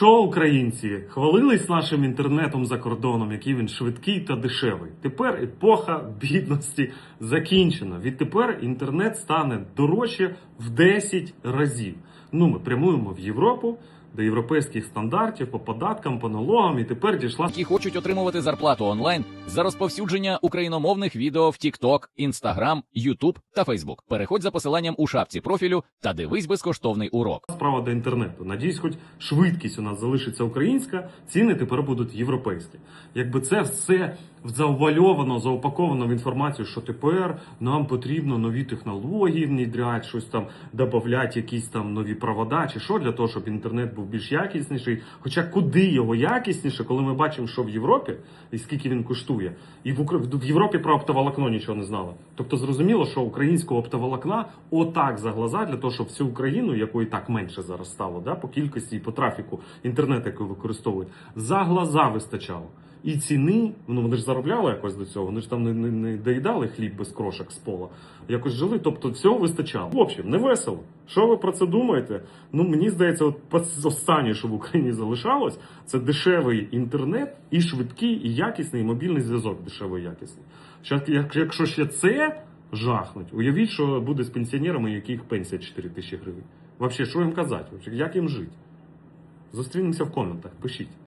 Що українці хвалились нашим інтернетом за кордоном, який він швидкий та дешевий. Тепер епоха бідності закінчена. Відтепер інтернет стане дорожче в 10 разів. Ну, ми прямуємо в Європу до європейських стандартів по податкам, по налогам, і тепер дійшла які хочуть отримувати зарплату онлайн за розповсюдження україномовних відео в TikTok, Instagram, YouTube та Facebook. Переходь за посиланням у шапці профілю та дивись безкоштовний урок. справа до інтернету. Надіюсь, хоч швидкість у нас залишиться українська, ціни тепер будуть європейські. Якби це все завуальовано, заупаковано в інформацію, що тепер нам потрібно нові технології внідряти, щось там додати, якісь там нові провода, чи що для того, щоб інтернет був більш якісніший. Хоча куди його якісніше, коли ми бачимо, що в Європі і скільки він коштує, і в Укра- в Європі про оптоволокно нічого не знали. Тобто зрозуміло, що українського оптоволокна отак за глаза для того, щоб всю Україну, якої так менше зараз стало, да, по кількості і по трафіку інтернету, який використовують, за глаза вистачало. І ціни, ну вони ж заробляли якось до цього, вони ж там не, не, не доїдали хліб без крошок з пола, якось жили, тобто всього вистачало. В общем, не весело. Що ви про це думаєте? Ну мені здається, от останнє, що в Україні залишалось, це дешевий інтернет і швидкий, і якісний і мобільний зв'язок дешевий якісний. Якщо ще це жахнуть, уявіть, що буде з пенсіонерами, яких пенсія 4 тисячі гривень. Взагалі, що їм казати? Як їм жити? Зустрінемося в коментах, пишіть.